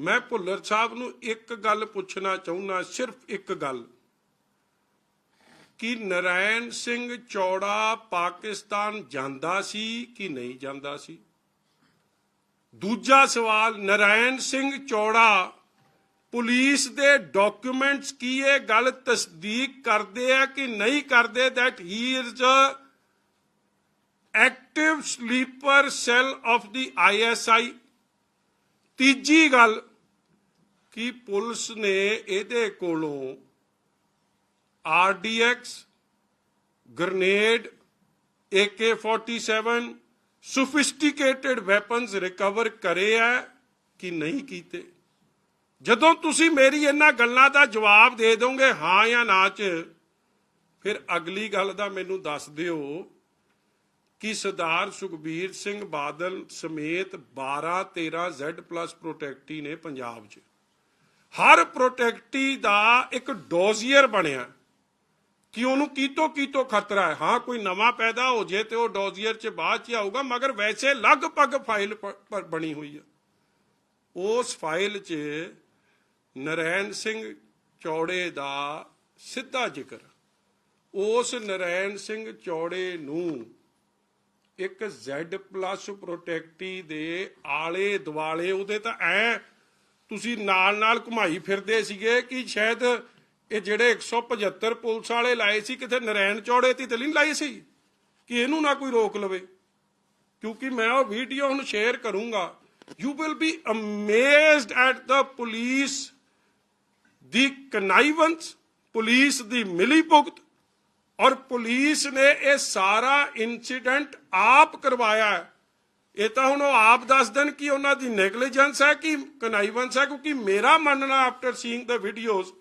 ਮੈਂ ਭੁੱਲਰ ਸਾਹਿਬ ਨੂੰ ਇੱਕ ਗੱਲ ਪੁੱਛਣਾ ਚਾਹੁੰਦਾ ਸਿਰਫ ਇੱਕ ਗੱਲ। ਕਿ ਨਰਾਇਣ ਸਿੰਘ ਚੌੜਾ ਪਾਕਿਸਤਾਨ ਜਾਂਦਾ ਸੀ ਕਿ ਨਹੀਂ ਜਾਂਦਾ ਸੀ? ਦੂਜਾ ਸਵਾਲ, ਨਰਾਇਣ ਸਿੰਘ ਚੌੜਾ ਪੁਲਿਸ ਦੇ ਡਾਕੂਮੈਂਟਸ ਕੀ ਇਹ ਗੱਲ ਤਸਦੀਕ ਕਰਦੇ ਆ ਕਿ ਨਹੀਂ ਕਰਦੇ? That he is a active sleeper cell of the ISI ਤੀਜੀ ਗੱਲ ਕਿ ਪੁਲਿਸ ਨੇ ਇਹਦੇ ਕੋਲੋਂ RDX grenade AK47 sophisticated weapons recover ਕਰੇ ਆ ਕਿ ਨਹੀਂ ਕੀਤੇ? ਜਦੋਂ ਤੁਸੀਂ ਮੇਰੀ ਇਹਨਾਂ ਗੱਲਾਂ ਦਾ ਜਵਾਬ ਦੇ ਦੋਗੇ ਹਾਂ ਜਾਂ ਨਾ ਚ, ਫਿਰ ਅਗਲੀ ਗੱਲ ਦਾ ਮੈਨੂੰ ਦੱਸ ਦਿਓ ਕਿ ਸਰਦਾਰ ਸੁਖਬੀਰ ਸਿੰਘ ਬਾਦਲ ਸਮੇਤ 12 13 Z+ ਪ੍ਰੋਟੈਕਟੀ ਨੇ ਪੰਜਾਬ 'ਚ। ਹਰ ਪ੍ਰੋਟੈਕਟੀ ਦਾ ਇੱਕ ਡੋਜ਼ੀਅਰ ਬਣਿਆ। ਕਿ ਉਹਨੂੰ ਕੀਤੋ ਕੀਤੋ ਖਤਰਾ ਹੈ? ਹਾਂ, ਕੋਈ ਨਵਾਂ ਪੈਦਾ ਹੋ ਜੇ ਤੇ ਉਹ ਡੋਜ਼ੀਅਰ 'ਚ ਬਾਅਦ 'ਚ ਆਊਗਾ, ਮਗਰ ਵੈਸੇ ਲਗਭਗ ਫਾਈਲ ਬਣੀ ਹੋਈ ਹੈ ਉਸ ਫਾਈਲ 'ਚ ਨਰੈਣ ਸਿੰਘ ਚੌੜੇ ਦਾ ਸਿੱਧਾ ਜ਼ਿਕਰ। ਉਸ ਨਰੈਣ ਸਿੰਘ ਚੌੜੇ ਨੂੰ ਇੱਕ Z+ ਪ੍ਰੋਟੈਕਟੀ ਦੇ ਆਲੇ ਦੁਆਲੇ ਉਹਦੇ ਤਾਂ ਐ ਤੁਸੀਂ ਨਾਲ ਨਾਲ ਘੁਮਾਈ ਫਿਰਦੇ ਸੀਗੇ ਕਿ ਸ਼ਾਇਦ ਇਹ ਜਿਹੜੇ 175 ਪੁਲਿਸ ਵਾਲੇ ਲਾਏ ਸੀ, ਕਿਤੇ ਨਰੈਣ ਚੌੜੇ ਤੇ ਨਹੀਂ ਲਾਏ ਸੀ? ਕਿ ਇਹਨੂੰ ਨਾ ਕੋਈ ਰੋਕ ਲਵੇ? ਕਿਉਂਕਿ ਮੈਂ ਉਹ ਵੀਡੀਓ ਹੁਣ ਸ਼ੇਅਰ ਕਰੂੰਗਾ। You will be amazed at the police the connivance police ਦੀ ਮਿਲੀ ਭੁਗਤ ਔਰ ਪੁਲਿਸ ਨੇ ਇਹ ਸਾਰਾ ਇਨਸੀਡੈਂਟ ਆਪ ਕਰਵਾਇਆ ਹੈ। ਇਹ ਤਾਂ ਹੁਣ ਉਹ ਆਪ ਦੱਸ ਦੇਣ ਕਿ ਉਹਨਾਂ ਦੀ ਨੈਗਲੀਜੈਂਸ ਹੈ ਕਿ ਕਨਾਈਵੈਂਸ ਹੈ, ਕਿਉਂਕਿ ਮੇਰਾ ਮੰਨਣਾ ਆਫਟਰ ਸੀਇੰਗ ਦ ਵੀਡੀਓਜ਼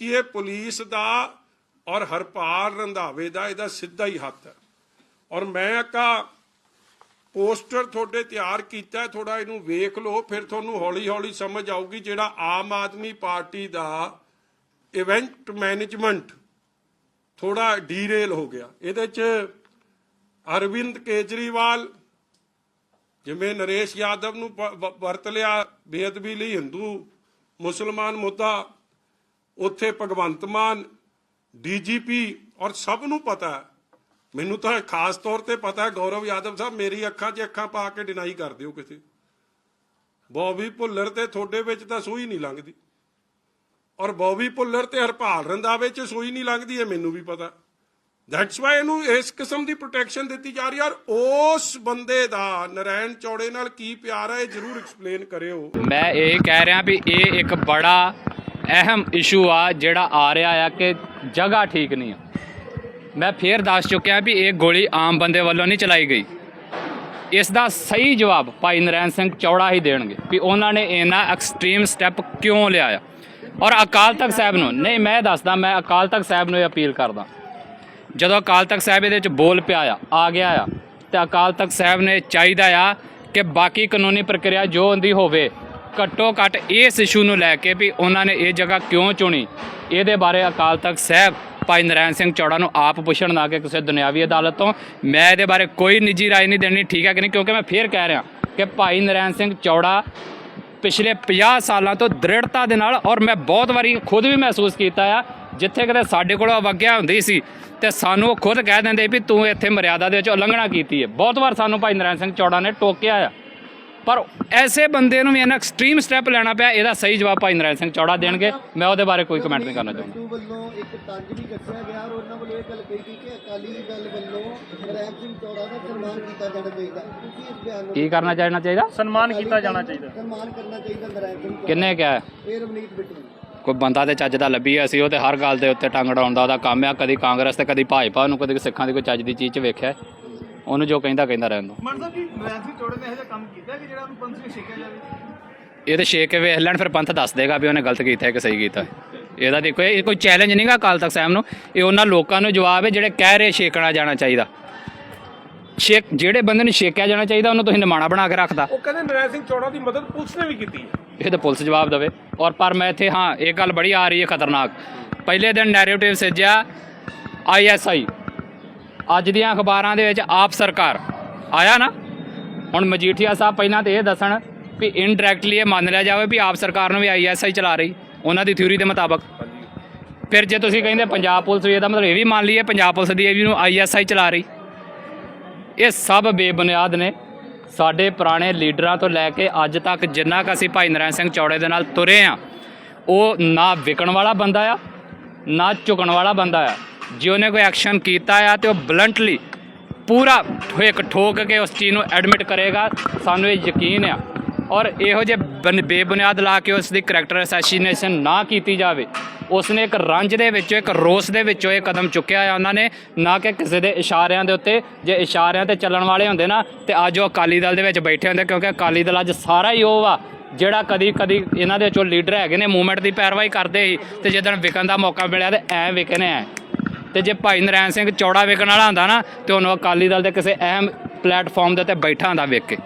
ਕਿ ਇਹ ਪੁਲਿਸ ਦਾ ਔਰ ਹਰਪਾਲ ਰੰਧਾਵੇ ਦਾ ਇਹਦਾ ਸਿੱਧਾ ਹੀ ਹੱਥ ਹੈ। ਔਰ ਮੈਂ ਆਕਾ ਪੋਸਟਰ ਤੁਹਾਡੇ ਤਿਆਰ ਕੀਤਾ ਥੋੜਾ ਇਹਨੂੰ ਵੇਖ ਲਓ, ਫਿਰ ਤੁਹਾਨੂੰ ਹੌਲੀ ਹੌਲੀ ਸਮਝ ਆਊਗੀ ਜਿਹੜਾ ਆਮ ਆਦਮੀ ਪਾਰਟੀ ਦਾ ਇਵੈਂਟ ਮੈਨੇਜਮੈਂਟ ਥੋੜਾ ਡੀਰੇਲ ਹੋ ਗਿਆ। ਇਹਦੇ ਚ ਅਰਵਿੰਦ ਕੇਜਰੀਵਾਲ ਜਿਵੇਂ ਨਰੇਸ਼ ਯਾਦਵ ਨੂੰ ਵਰਤ ਲਿਆ ਬੇਅਦਬੀ ਲਈ ਹਿੰਦੂ, ਮੁਸਲਮਾਨ ਮੁੱਦਾ, ਉੱਥੇ ਭਗਵੰਤ ਮਾਨ, ਡੀਜੀਪੀ ਔਰ ਸਭ ਨੂੰ ਪਤਾ ਮੈਨੂੰ ਤਾਂ ਖਾਸ ਤੌਰ ਤੇ ਪਤਾ ਹੈ ਗੌਰਵ ਯਾਦਵ ਸਾਹਿਬ ਮੇਰੀ ਅੱਖਾਂ 'ਚ ਅੱਖਾਂ ਪਾ ਕੇ ਡਿਨਾਈ ਕਰ ਦਿਓ ਕਿਸੇ। ਬੌਬੀ ਭੁੱਲਰ ਤੇ ਤੁਹਾਡੇ ਵਿੱਚ ਤਾਂ ਸੂਈ ਨਹੀਂ ਲੰਘਦੀ। ਔਰ ਬੌਬੀ ਭੁੱਲਰ ਤੇ ਹਰਪਾਲ ਰੰਦਾਵੇ 'ਚ ਸੂਈ ਨਹੀਂ ਲੰਘਦੀ, ਇਹ ਮੈਨੂੰ ਵੀ ਪਤਾ ਦੈਟਸ ਵਾਈ ਇਹਨੂੰ ਇਸ ਕਿਸਮ ਦੀ ਪ੍ਰੋਟੈਕਸ਼ਨ ਦਿੱਤੀ ਜਾ ਰਹੀ ਹੈ ਔਰ ਉਸ ਬੰਦੇ ਦਾ ਨਰੈਣ ਚੌੜੇ ਨਾਲ ਕੀ ਪਿਆਰ ਹੈ ਇਹ ਜ਼ਰੂਰ ਐਕਸਪਲੇਨ ਕਰਿਓ। ਮੈਂ ਇਹ ਕਹਿ ਰਿਹਾ ਵੀ ਇਹ ਇੱਕ ਬੜਾ ਅਹਿਮ ਇਸ਼ੂ ਆ ਜਿਹੜਾ ਆ ਰਿਹਾ ਆ ਕਿ ਜਗ੍ਹਾ ਠੀਕ ਨਹੀਂ ਆ। ਮੈਂ ਫੇਰ ਦੱਸ ਚੁੱਕਿਆ ਵੀ ਇਹ ਗੋਲੀ ਆਮ ਬੰਦੇ ਵੱਲੋਂ ਨਹੀਂ ਚਲਾਈ ਗਈ। ਇਸ ਦਾ ਸਹੀ ਜਵਾਬ ਭਾਈ ਨਰੈਣ ਸਿੰਘ ਚੌੜਾ ਹੀ ਦੇਣਗੇ ਵੀ ਉਹਨਾਂ ਨੇ ਇਹਨਾਂ ਐਕਸਟ੍ਰੀਮ ਸਟੈਪ ਕਿਉਂ ਲਿਆ ਆ ਔਰ ਅਕਾਲ ਤਖਤ ਸਾਹਿਬ ਨੂੰ, ਨਹੀਂ, ਮੈਂ ਦੱਸਦਾ, ਮੈਂ ਅਕਾਲ ਤਖਤ ਸਾਹਿਬ ਨੂੰ ਇਹ ਅਪੀਲ ਕਰਦਾ। ਜਦੋਂ ਅਕਾਲ ਤਖਤ ਸਾਹਿਬ ਇਹਦੇ ਵਿੱਚ ਬੋਲ ਪਿਆ ਆ ਆ ਗਿਆ ਆ, ਤੇ ਅਕਾਲ ਤਖਤ ਸਾਹਿਬ ਨੇ ਚਾਹੀਦਾ ਆ ਕਿ ਬਾਕੀ ਕਾਨੂੰਨੀ ਪ੍ਰਕਿਰਿਆ ਜੋ ਹੁੰਦੀ ਹੋਵੇ, ਘੱਟੋ ਘੱਟ ਇਸ ਇਸ਼ੂ ਨੂੰ ਲੈ ਕੇ ਵੀ ਉਹਨਾਂ ਨੇ ਇਹ ਜਗ੍ਹਾ ਕਿਉਂ ਚੁਣੀ? ਇਹਦੇ ਬਾਰੇ ਅਕਾਲ ਤਖਤ ਸਾਹਿਬ ਭਾਈ ਨਰੈਣ ਸਿੰਘ ਚੌੜਾ ਨੂੰ ਆਪ ਪੁੱਛਣ ਨਾ ਕਿ ਕਿਸੇ ਦੁਨਿਆਵੀ ਅਦਾਲਤ ਤੋਂ। ਮੈਂ ਇਹਦੇ ਬਾਰੇ ਕੋਈ ਨਿੱਜੀ ਰਾਏ ਨਹੀਂ ਦੇਣੀ, ਠੀਕ ਹੈ ਕਿ ਨਹੀਂ? ਕਿਉਂਕਿ ਮੈਂ ਫੇਰ ਕਹਿ ਰਿਹਾ ਕਿ ਭਾਈ ਨਰੈਣ ਸਿੰਘ ਚੌੜਾ ਪਿਛਲੇ 50 ਸਾਲਾਂ ਤੋਂ ਦ੍ਰਿੜਤਾ ਦੇ ਨਾਲ ਔਰ ਮੈਂ ਬਹੁਤ ਵਾਰੀ ਖੁਦ ਵੀ ਮਹਿਸੂਸ ਕੀਤਾ ਆ, ਜਿੱਥੇ ਕਿਤੇ ਸਾਡੇ ਕੋਲ ਅਵਗਿਆ ਹੁੰਦੀ ਸੀ ਤੇ ਸਾਨੂੰ ਉਹ ਖੁਦ ਕਹਿ ਦਿੰਦੇ ਵੀ ਤੂੰ ਇੱਥੇ ਮਰਿਆਦਾ ਦੇ ਵਿੱਚ ਉਲੰਘਣਾ ਕੀਤੀ ਹੈ। ਬਹੁਤ ਵਾਰ ਸਾਨੂੰ ਭਾਈ ਨਰੈਣ ਸਿੰਘ ਚੌੜਾ ਨੇ ਟੋਕਿਆ ਆ। ਪਰ ਐਸੇ ਬੰਦੇ ਨੂੰ ਵੀ ਇਹਨਾਂ ਐਕਸਟ੍ਰੀਮ ਸਟੈਪ ਲੈਣਾ ਪਿਆ ਇਹਦਾ ਸਹੀ ਜਵਾਬ ਭਾਈ ਨਰੈਣ ਸਿੰਘ ਚੌੜਾ ਦੇਣਗੇ। ਮੈਂ ਉਹਦੇ ਬਾਰੇ ਕੋਈ ਕਮੈਂਟ ਨਹੀਂ ਕਰਨਾ ਚਾਹੁੰਦਾ। ਵੱਲੋਂ ਇੱਕ ਤੰਜ ਵੀ ਕੱਸਿਆ ਗਿਆ ਔਰ ਉਹਨਾਂ ਵੱਲੋਂ ਇਹ ਗੱਲ ਕਹੀ ਗਈ ਕਿ ਅਕਾਲੀ ਦਲ ਵੱਲੋਂ ਨਰੈਣ ਸਿੰਘ ਚੌੜਾ ਦਾ ਸਨਮਾਨ ਕੀਤਾ ਜਾਣਾ ਚਾਹੀਦਾ। ਤੁਸੀਂ ਇਸ ਬਿਆਨ ਨੂੰ ਕੀ ਕਰਨਾ ਚਾਹੀਦਾ ਚਾਹੀਦਾ? ਸਨਮਾਨ ਕੀਤਾ ਜਾਣਾ ਚਾਹੀਦਾ। ਸਨਮਾਨ ਕਰਨਾ ਚਾਹੀਦਾ ਨਰੈਣ ਸਿੰਘ ਚੌੜਾ। ਕਿੰਨੇ ਕਿਹਾ? ਹੈ? ਇਹ ਰਵਨੀਤ ਬਿੱਟੂ। ਕੋਈ ਬੰਦਾ ਤੇ ਚੱਜ ਦਾ ਲੱਭੀ ਆ, ਅਸੀਂ ਉਹ ਤੇ ਹਰ ਗੱਲ ਦੇ ਉੱਤੇ ਟੰਗ ਅੜਾਉਣ ਦਾ ਉਹਦਾ ਕੰਮ ਆ। ਕਦੀ ਕਾਂਗਰਸ ਤੇ ਕਦੀ ਭਾਜਪਾ ਨੂੰ ਕਦੀ ਸਿੱਖਾਂ ਦੀ ਕੋਈ ਚੱਜ ਦੀ ਚੀਜ਼ 'ਚ ਵੇਖਿਆ। ਹੈ। ਉਹਨੂੰ ਜੋ ਕਹਿੰਦਾ ਕਹਿੰਦਾ ਰਹਿਣ ਦੋ। ਮਨ ਸਾਹਿਬ ਜੀ ਨਰੈਣ ਸਿੰਘ ਚੌੜੇ ਨੇ ਇਹੋ ਜਿਹਾ ਕੰਮ ਕੀਤਾ ਕਿ ਜਿਹੜਾ ਉਹਨੂੰ ਪੰਥ ਵਿੱਚ ਛੇਕਿਆ ਜਾਵੇ? ਇਹ ਤੇ ਛੇਕ ਕੇ ਵੇਖ ਲੈਣ ਫਿਰ ਪੰਥ ਦੱਸ ਦੇਗਾ ਵੀ ਉਹਨੇ ਗਲਤ ਕੀਤਾ ਹੈ ਕਿ ਸਹੀ ਕੀਤਾ ਹੈ। ਇਹਦਾ ਤੇ ਕੋਈ ਕੋਈ ਚੈਲੰਜ ਨਹੀਂਗਾ ਅਕਾਲ ਤਖਤ ਸਾਹਿਬ ਨੂੰ। ਇਹ ਉਹਨਾਂ ਲੋਕਾਂ ਨੂੰ ਜਵਾਬ ਹੈ ਜਿਹੜੇ ਕਹਿ ਰਹੇ ਛੇਕਣਾ ਜਾਣਾ ਚਾਹੀਦਾ। ਛੇਕ ਜਿਹੜੇ ਬੰਦੇ ਨੂੰ ਛੇਕਿਆ ਜਾਣਾ ਚਾਹੀਦਾ ਉਹਨੂੰ ਤੁਸੀਂ ਨਿਮਾਣਾ ਬਣਾ ਕੇ ਰੱਖਦਾ। ਉਹ ਕਹਿੰਦੇ ਨਰੈਣ ਸਿੰਘ ਚੌੜਾ ਦੀ ਮਦਦ ਪੁਲਿਸ ਨੇ ਵੀ ਕੀਤੀ ਹੈ। ਇਹ ਤਾਂ ਪੁਲਿਸ ਜਵਾਬ ਦੇਵੇ। ਔਰ ਪਰ ਮੈਂ ਇੱਥੇ ਹਾਂ ਇਹ ਗੱਲ ਬੜੀ ਆ ਰਹੀ ਹੈ ਖਤਰਨਾਕ। ਪਹਿਲੇ ਦਿਨ ਨੈਰੇਟਿਵ ਸਿੱਜਿਆ ਆਈਐਸਆਈ ਅੱਜ ਦੀਆਂ ਅਖਬਾਰਾਂ ਦੇ ਵਿੱਚ ਆਪ ਸਰਕਾਰ ਆਇਆ ਨਾ? ਹੁਣ ਮਜੀਠੀਆ ਸਾਹਿਬ ਪਹਿਲਾਂ ਤੇ ਇਹ ਦੱਸਣ ਵੀ ਇਨਡਾਇਰੈਕਟਲੀ ਇਹ ਮੰਨ ਲਿਆ ਜਾਵੇ ਵੀ ਆਪ ਸਰਕਾਰ ਨੂੰ ਵੀ ਆਈਐਸਆਈ ਚਲਾ ਰਹੀ, ਉਹਨਾਂ ਦੀ ਥਿਊਰੀ ਦੇ ਮੁਤਾਬਕ। ਫਿਰ ਜੇ ਤੁਸੀਂ ਕਹਿੰਦੇ ਪੰਜਾਬ ਪੁਲਿਸ ਵੀ ਇਹਦਾ ਮਤਲਬ ਇਹ ਵੀ ਮੰਨ ਲਈਏ, ਪੰਜਾਬ ਪੁਲਿਸ ਦੀ ਇਹ ਵੀ ਨੂੰ ਆਈਐਸਆਈ ਚਲਾ ਰਹੀ। ਇਹ ਸਭ ਬੇਬੁਨਿਆਦ ਨੇ। ਸਾਡੇ ਪੁਰਾਣੇ ਲੀਡਰਾਂ ਤੋਂ ਲੈ ਕੇ ਅੱਜ ਤੱਕ ਜਿੰਨਾ ਕੁ ਅਸੀਂ ਭਾਈ ਨਰੈਣ ਸਿੰਘ ਚੌੜੇ ਦੇ ਨਾਲ ਤੁਰੇ ਆ, ਉਹ ਨਾ ਵਿਕਣ ਵਾਲਾ ਬੰਦਾ ਆ, ਨਾ ਝੁਕਣ ਵਾਲਾ ਬੰਦਾ ਆ। ਜੇ ਉਹਨੇ ਕੋਈ ਐਕਸ਼ਨ ਕੀਤਾ ਆ ਤੇ ਉਹ ਬਲੰਟਲੀ ਪੂਰਾ ਇੱਕ ਠੋਕ ਕੇ ਉਸ ਚੀਜ਼ ਨੂੰ ਐਡਮਿਟ ਕਰੇਗਾ, ਸਾਨੂੰ ਇਹ ਯਕੀਨ ਆ। ਔਰ ਇਹੋ ਜਿਹੇ ਬੇਬੁਨਿਆਦ ਲਾ ਕੇ ਉਸ ਦੀ ਕਰੈਕਟਰ ਅਸੈਸੀਨੇਸ਼ਨ ਨਾ ਕੀਤੀ ਜਾਵੇ। ਉਸਨੇ ਇੱਕ ਰੰਜ ਦੇ ਵਿੱਚੋਂ, ਇੱਕ ਰੋਸ ਦੇ ਵਿੱਚੋਂ ਇਹ ਕਦਮ ਚੁੱਕਿਆ ਆ ਉਹਨਾਂ ਨੇ, ਨਾ ਕਿ ਕਿਸੇ ਦੇ ਇਸ਼ਾਰਿਆਂ ਦੇ ਉੱਤੇ। ਜੇ ਇਸ਼ਾਰਿਆਂ ਤੇ ਚੱਲਣ ਵਾਲੇ ਹੁੰਦੇ ਨਾ, ਤੇ ਅੱਜ ਉਹ ਅਕਾਲੀ ਦਲ ਦੇ ਵਿੱਚ ਬੈਠੇ ਹੁੰਦੇ, ਕਿਉਂਕਿ ਅਕਾਲੀ ਦਲ ਅੱਜ ਸਾਰਾ ਹੀ ਉਹ ਵਾ ਜਿਹੜਾ ਕਦੀ ਕਦੀ ਇਹਨਾਂ ਦੇ ਚੋਂ ਲੀਡਰ ਹੈਗੇ ਨੇ ਮੂਵਮੈਂਟ ਦੀ ਪੈਰਵਾਈ ਕਰਦੇ ਸੀ, ਤੇ ਜਦੋਂ ਵਿਕਣ ਦਾ ਮੌਕਾ ਮਿਲਿਆ, ਤੇ ਐ ਵਿਕਨੇ ਐ। ਤੇ ਜੇ ਭਾਈ ਨਰੈਣ ਸਿੰਘ ਚੌੜਾ ਵਿਕਣ ਵਾਲਾ ਹੁੰਦਾ ਨਾ, ਤੇ ਉਹਨੂੰ ਅਕਾਲੀ ਦਲ ਦੇ ਕਿਸੇ ਅਹਿਮ ਪਲੇਟਫਾਰਮ ਦੇ ਉੱਤੇ ਬੈਠਾ ਹੁੰਦਾ ਵੇਖ ਕੇ।